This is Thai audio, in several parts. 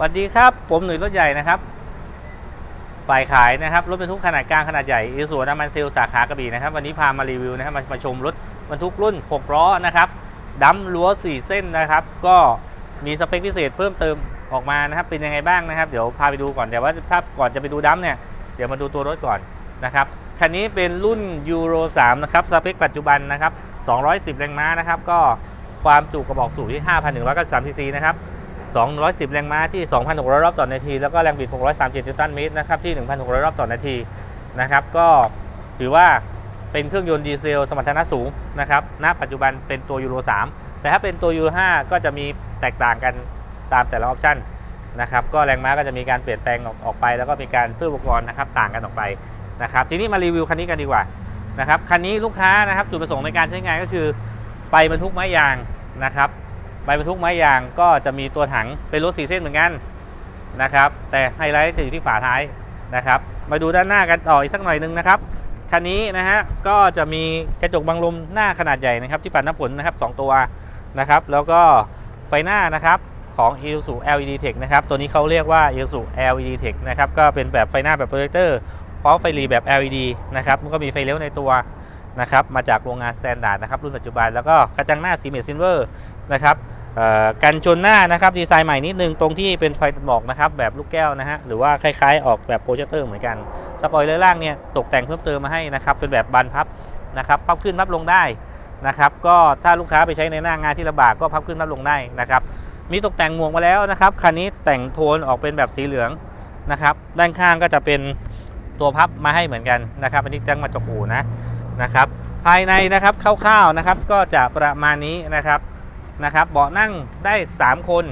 สวัสดีครับ ผมหนุ่ยรถใหญ่นะครับ ฝ่ายขายนะครับ รถบรรทุกขนาดกลางขนาดใหญ่อีสุน้ำมันเซลล์สาขากระบี่นะครับ วันนี้พามารีวิวนะครับ มามาชมรถบรรทุกรุ่น 6 ล้อนะครับดัมรั้ว 4 เส้นนะครับ ก็มีสเปคพิเศษเพิ่มเติมออกมานะครับ เป็นยังไงบ้างนะครับ เดี๋ยวพาไปดูก่อน แต่ว่าถ้าก่อนจะไปดูดัมเนี่ย เดี๋ยวมาดูตัวรถก่อนนะครับ คันนี้เป็นรุ่นยูโร3นะครับ สเปคปัจจุบันนะครับ 210 แรงม้านะครับ ก็ความจุกระบอกสูบที่ 5,193ซีซีนะครับ 210 แรงม้าที่ 2,600 รอบต่อนาที แล้วก็แรงบิด 637 นิวตันเมตรนะครับที่ 1,600 รอบต่อนาทีนะครับ ก็ถือว่าเป็นเครื่องยนต์ดีเซลสมรรถนะสูงนะครับ ณ ปัจจุบันเป็นตัวยูโร 3 แต่ถ้าเป็นตัวยูโร 5 ก็จะมีแตกต่างกันตามแต่ละออปชันนะครับ ก็แรงม้าก็จะมีการเปลี่ยนแปลงออกออกไป แล้วก็มีการเพิ่มอุปกรณ์นะครับต่างกันออกไปนะครับ ทีนี้มารีวิวคันนี้กันดีกว่านะครับ คันนี้ลูกค้านะครับจุดประสงค์ในการใช้งานก็คือ ไปบรรทุกไม้ยางนะครับ ใบบรรทุกไม้ยางก็จะมีตัวถังเป็นรถสีเส้นเหมือนกันนะครับ แต่ไฮไลท์จะอยู่ที่ฝาท้ายนะครับ มาดูด้านหน้ากันต่ออีกสักหน่อยหนึงนะครับคันนี้นะฮะก็จะมีกระจกบังลมหน้าขนาดใหญ่นะครับ ที่ปัดน้ำฝนนะครับ 2 ตัวนะครับ แล้วก็ไฟหน้านะครับของ i s u LED Tech นะครับ ตัวนี้เขาเรียกว่า i s u LED Tech นะครับ ก็เป็นแบบไฟหน้าแบบโปรเจคเตอร์พร้อมไฟรีแบบ LED นะครับ มันก็มีไฟเลี้ยวในตัวนะครับ มาจากโรงงานสแตนดาร์ดนะครับ รุ่นปัจจุบัน แล้วก็กระจังหน้าซีเม t ซินเวอร์นะครับ กันชนหน้านะครับดีไซน์ใหม่นิดนึงตรงที่เป็นไฟตัดหมอกนะครับแบบลูกแก้วนะฮะหรือว่าคล้ายๆ ออกแบบโปรเจคเตอร์เหมือนกันสปอยเลอร์ล่างเนี่ยตกแต่งเพิ่มเติมมาให้นะครับเป็นแบบบานพับนะครับพับขึ้นพับลงได้นะครับก็ถ้าลูกค้าไปใช้ในหน้างานที่ลำบากก็พับขึ้นพับลงได้นะครับมีตกแต่งหมวกมาแล้วนะครับคันนี้แต่งโทนออกเป็นแบบสีเหลืองนะครับด้านข้างก็จะเป็นตัวพับมาให้เหมือนกันนะครับอันนี้จังมาจากอูนะนะครับภายในนะครับคร่าวๆนะครับก็จะประมาณนี้นะครับ นะครับเบาะนั่งได้ 3 คน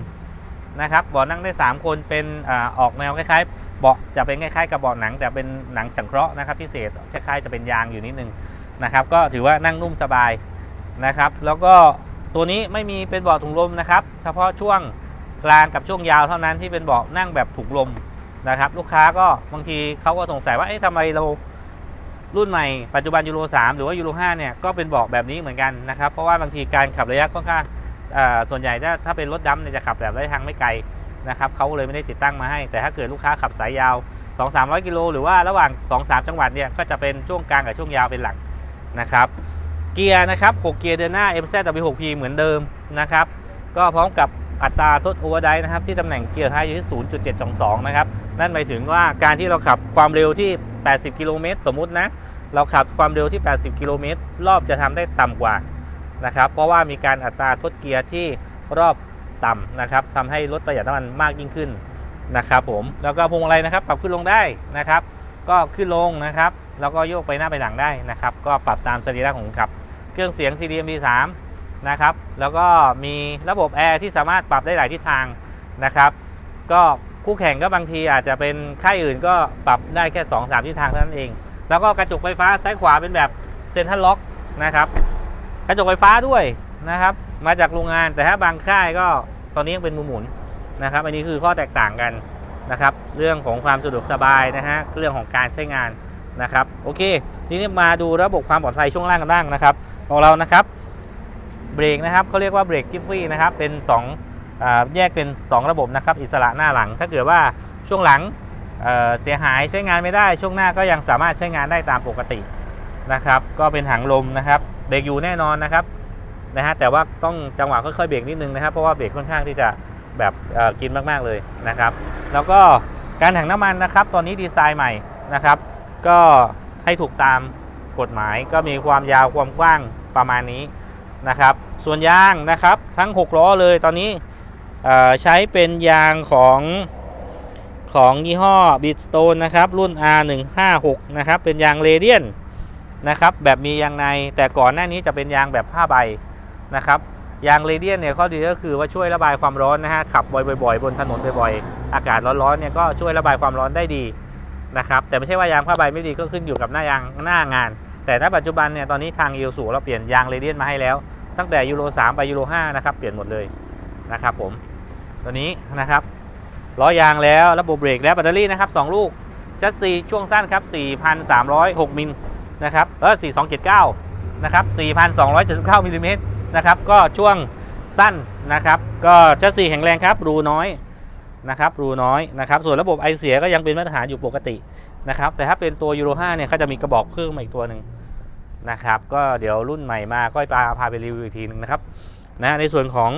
นะครับเบาะนั่งได้ 3 คนเป็นอาออกแนวคล้ายๆเบาะจะเป็นคล้ายๆกับเบาะหนังแต่เป็นหนังสังเคราะห์นะครับพิเศษคล้ายๆจะเป็นยางอยู่นิดนึงนะครับ ก็ถือว่านั่งนุ่มสบายนะครับ แล้วก็ตัวนี้ไม่มีเป็นเบาะถุงลมนะครับ เฉพาะช่วงกลางกับช่วงยาวเท่านั้นที่เป็นเบาะนั่งแบบถุงลมนะครับ ลูกค้าก็บางทีเขาก็สงสัยว่าเอ๊ะทำไมเรารุ่นใหม่ปัจจุบันยูโร3หรือว่ายูโร5เนี่ยก็เป็นเบาะแบบนี้เหมือนกันนะครับ เพราะว่าบางทีการขับระยะค่อนข้างอ่า ส่วนใหญ่ถ้าถ้าเป็นรถดำเนี่ยจะขับแบบระยะทางไม่ไกลนะครับเขาเลยไม่ได้ติดตั้งมาให้ แต่ถ้าเกิดลูกค้าขับสายยาว 2 3 0 0 กิโลหรือว่าระหว่าง 2 3 จังหวัดเนี่ยก็จะเป็นช่วงกลางกับช่วงยาวเป็นหลักนะครับเกียร์นะครับ 6 เกียร์เดินหน้า MZ-W6P เหมือนเดิมนะครับก็พร้อมกับอัตราทดโอเวอร์ไดนะครับที่ตำแหน่งเกียร์ท้ายอยู่ที่ 0.722 นะครับ นั่นหมายถึงว่าการที่เราขับความเร็วที่ 80 กิโลเมตรสมมุตินะ เราขับความเร็วที่ 80 กิโลเมตรรอบจะทำได้ต่ำกว่า นะครับ เพราะว่ามีการอัตราทดเกียร์ที่รอบต่ำนะครับทำให้รถประหยัดน้ำมันมากยิ่งขึ้นนะครับผมแล้วก็พวงมาลัยนะครับ ปรับขึ้นลงได้นะครับ ก็ขึ้นลงนะครับ แล้วก็โยกไปหน้าไปหลังได้นะครับ ก็ปรับตามสรีระของขับ เครื่องเสียง CDMB 3นะครับ แล้วก็มีระบบแอร์ที่สามารถปรับได้หลายทิศทางนะครับ ก็คู่แข่งก็บางทีอาจจะเป็นค่ายอื่นก็ปรับได้แค่ 2-3ทิศทางเท่านั้นเอง แล้วก็กระจกไฟฟ้าซ้ายขวาเป็นแบบเซ็นทรัลล็อกนะครับ กระจกไฟฟ้าด้วยนะครับ มาจากโรงงานแต่ถ้าบางค่ายก็ตอนนี้ยังเป็นมือหมุนนะครับ อันนี้คือข้อแตกต่างกันนะครับ เรื่องของความสะดวกสบายนะฮะเรื่องของการใช้งานนะครับ โอเค ทีนี้มาดูระบบความปลอดภัยช่วงล่างกันบ้างนะครับ ของเรานะครับเบรกนะครับเขาเรียกว่าเบรกจิฟฟี่นะครับเป็น2อแยกเป็น 2 ระบบนะครับ อิสระหน้าหลัง ถ้าเกิดว่าช่วงหลังเเสียหายใช้งานไม่ได้ช่วงหน้าก็ยังสามารถใช้งานได้ตามปกตินะครับ ก็เป็นหางลมนะครับ เบรกอยู่แน่นอนนะครับนะฮะแต่ว่าต้องจังหวะค่อยๆเบรกนิดนึงนะครับเพราะว่าเบรกค่อนข้างที่จะแบบอ่อกินมากๆเลยนะครับ แล้วก็การถังน้ำมันนะครับตอนนี้ดีไซน์ใหม่นะครับ ก็ให้ถูกตามกฎหมายก็มีความยาวความกว้างประมาณนี้นะครับ ส่วนยางนะครับทั้ง 6 ล้อเลยตอนนี้อ่อใช้เป็นยางของของยี่ห้อ Bridgestone นะครับรุ่น R156 นะครับเป็นยางเรเดียน นะครับแบบมียางในแต่ก่อนหน้านี้จะเป็นยางแบบผ้าใบนะครับยางเรเดียนเนี่ยข้อดีก็คือว่าช่วยระบายความร้อนนะฮะขับบ่อยๆ บนถนนบ่อยๆ อากาศร้อนๆเนี่ยก็ช่วยระบายความร้อนได้ดีนะครับแต่ไม่ใช่ว่ายางผ้าใบไม่ดีก็ขึ้นอยู่กับหน้ายางหน้างาน แต่ณปัจจุบันเนี่ยตอนนี้ทางยูสูเราเปลี่ยนยางเรเดียนมาให้แล้ว ตั้งแต่ยูโร3ไปยูโร5นะครับเปลี่ยนหมดเลยนะครับผมตัวนี้นะครับล้อยางแล้วระบบเบรกและแบตเตอรี่นะครับ2ลูกจัดซีช่วงสั้นครับ 4,306 มิล นะครับเออ4279 นะครับ 4,279มิลลิเมตรนะครับ ก็ช่วงสั้นนะครับ ก็จัดซีแข็งแรงครับ รูน้อยนะครับ รูน้อยนะครับ ส่วนระบบไอเสียก็ยังเป็นมาตรฐานอยู่ปกตินะครับ แต่ถ้าเป็นตัวยูโร5เนี่ยเขาจะมีกระบอกเพิ่มมาอีกตัวหนึ่งนะครับ ก็เดี๋ยวรุ่นใหม่มาก็พาพาไปรีวิวอีกทีหนึ่งนะครับ นะ ในส่วนของ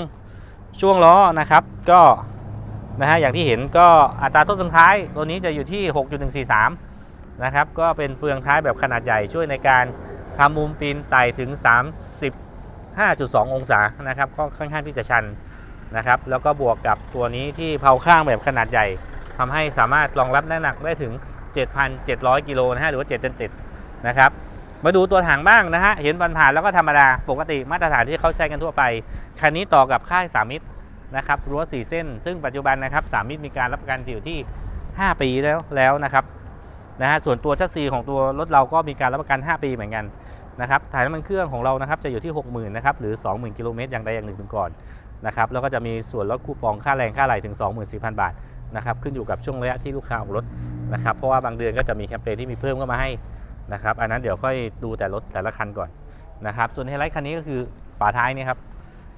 ช่วงล้อนะครับ ก็นะฮะ อย่างที่เห็นก็อัตราต้นทุนท้ายตัวนี้จะอยู่ที่ 6.143 นะครับ ก็เป็นเฟืองท้ายแบบขนาดใหญ่ช่วยในการทำมุมปีนไต่ถึง 35.2 องศานะครับก็ค่อนข้างที่จะชันนะครับ แล้วก็บวกกับตัวนี้ที่เผาข้างแบบขนาดใหญ่ทำให้สามารถรองรับน้ำหนักได้ถึง 7,700 กิโลนะฮะหรือว่า7ตันติดนะครับมาดูตัวถังบ้างนะฮะ เห็นบรรผ่านแล้วก็ธรรมดา ปกติมาตรฐานที่เขาใช้กันทั่วไป คันนี้ต่อกับค่ายสามิตรนะครับรั้วสี่เส้น ซึ่งปัจจุบันนะครับสามิตรมีการรับประกันอยู่ที่ 5 ปีแล้วแล้วนะครับ นะฮะส่วนตัวชัสซีของตัวรถเราก็มีการรับประกัน 5 ปีเหมือนกันนะครับถ่ายน้ำมันเครื่องของเรานะครับจะอยู่ที่ 60,000นะครับหรือ 20,000กิโลเมตรอย่างใดอย่างหนึ่งถึงก่อนนะครับแล้วก็จะมีส่วนลดคูปองค่าแรงค่าไหลถึง 24,000 บาทนะครับขึ้นอยู่กับช่วงระยะที่ลูกค้าออกรถนะครับเพราะว่าบางเดือนก็จะมีแคมเปญที่มีเพิ่มเข้ามาให้นะครับอันนั้นเดี๋ยวค่อยดูแต่รถแต่ละคันก่อนนะครับส่วนไฮไลท์คันนี้ก็คือฝาท้ายนี่ครับ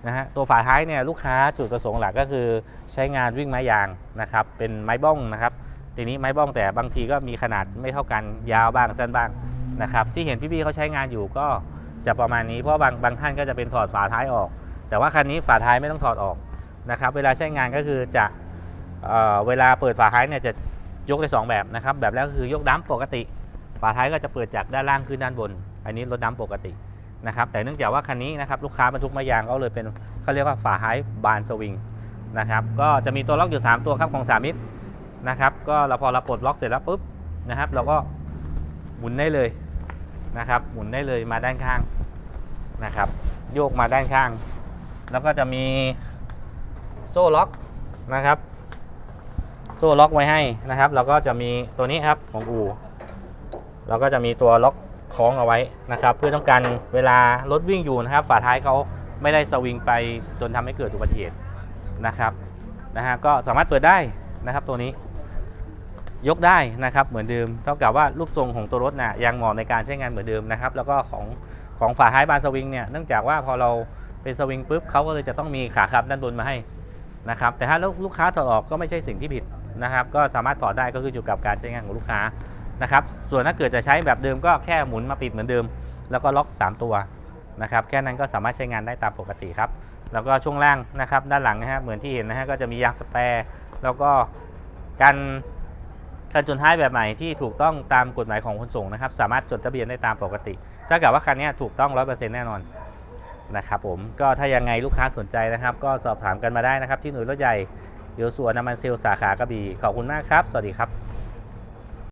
นะฮะตัวฝาท้ายเนี่ยลูกค้าจุดประสงค์หลักก็คือใช้งานวิ่งไม้ยางนะครับเป็นไม้บ้องนะครับ ทีนี้ไม้บ้องแต่บางทีก็มีขนาดไม่เท่ากันยาวบ้างสั้นบ้างนะครับ ที่เห็นพี่ๆเขาใช้งานอยู่ก็จะประมาณนี้เพราะบางบางท่านก็จะเป็นถอดฝาท้ายออก แต่ว่าคันนี้ฝาท้ายไม่ต้องถอดออกนะครับ เวลาใช้งานก็คือจะเออเวลาเปิดฝาท้ายเนี่ยจะยกได้สองแบบนะครับ แบบแรกก็คือยกดัมปกติ ฝาท้ายก็จะเปิดจากด้านล่างขึ้นด้านบน อันนี้รถดัมปกตินะครับ แต่เนื่องจากว่าคันนี้นะครับลูกค้าบรรทุกไม้ยางก็เลยเป็นเขาเรียกว่าฝาท้ายบานสวิงนะครับ ก็จะมีตัวล็อกอยู่ 3 ตัวครับของสามิตร นะครับ ก็เราพอเราปลดล็อกเสร็จแล้วปุ๊บนะครับ เราก็หมุนได้เลยนะครับ หมุนได้เลยมาด้านข้างนะครับ โยกมาด้านข้าง แล้วก็จะมีโซ่ล็อกนะครับ โซ่ล็อกไว้ให้นะครับแล้วก็จะมีตัวนี้ครับของอูเราก็จะมีตัวล็อกคล้องเอาไว้นะครับ เพื่อต้องการเวลารถวิ่งอยู่นะครับ ฝาท้ายเขาไม่ได้สวิงไปจนทำให้เกิดอุบัติเหตุนะครับนะฮะก็สามารถเปิดได้นะครับตัวนี้ ยกได้นะครับเหมือนเดิมเท่ากับว่ารูปทรงของตัวรถนะ่ะยังเหมาะในการใช้งานเหมือนเดิมนะครับแล้วก็ของของฝาท้ายบานสวิงเนี่ยเนื่องจากว่าพอเราเป็นสวิงปุ๊บเขาก็เลยจะต้องมีขาขับด้านบนมาให้นะครับแต่ถ้าลูกค้าถอดออกก็ไม่ใช่สิ่งที่ผิดนะครับ ก็สามารถถอดได้ก็คืออยู่กับการใช้งานของลูกค้านะครับส่วนถ้าเกิดจะใช้แบบเดิมก็แค่หมุนมาปิดเหมือนเดิม แล้วก็ล็อก 3 ตัวนะครับแค่นั้นก็สามารถใช้งานได้ตามปกติครับแล้วก็ช่วงล่างนะครับด้านหลังนะฮะเหมือนที่เห็นนะฮะก็จะมียางสแปร์แล้วก็การ การจดท้ายแบบใหม่ที่ถูกต้องตามกฎหมายของขนส่งนะครับ สามารถจดทะเบียนได้ตามปกติ ถ้าเกิดว่าคันนี้ถูกต้อง 100%แน่นอนนะครับผมก็ถ้ายังไงลูกค้าสนใจนะครับ ก็สอบถามกันมาได้นะครับ ที่หน่วยรถใหญ่เดี๋ยวสวนน้ำมันเซลสาขากระบี่ขอบคุณมากครับ สวัสดีครับ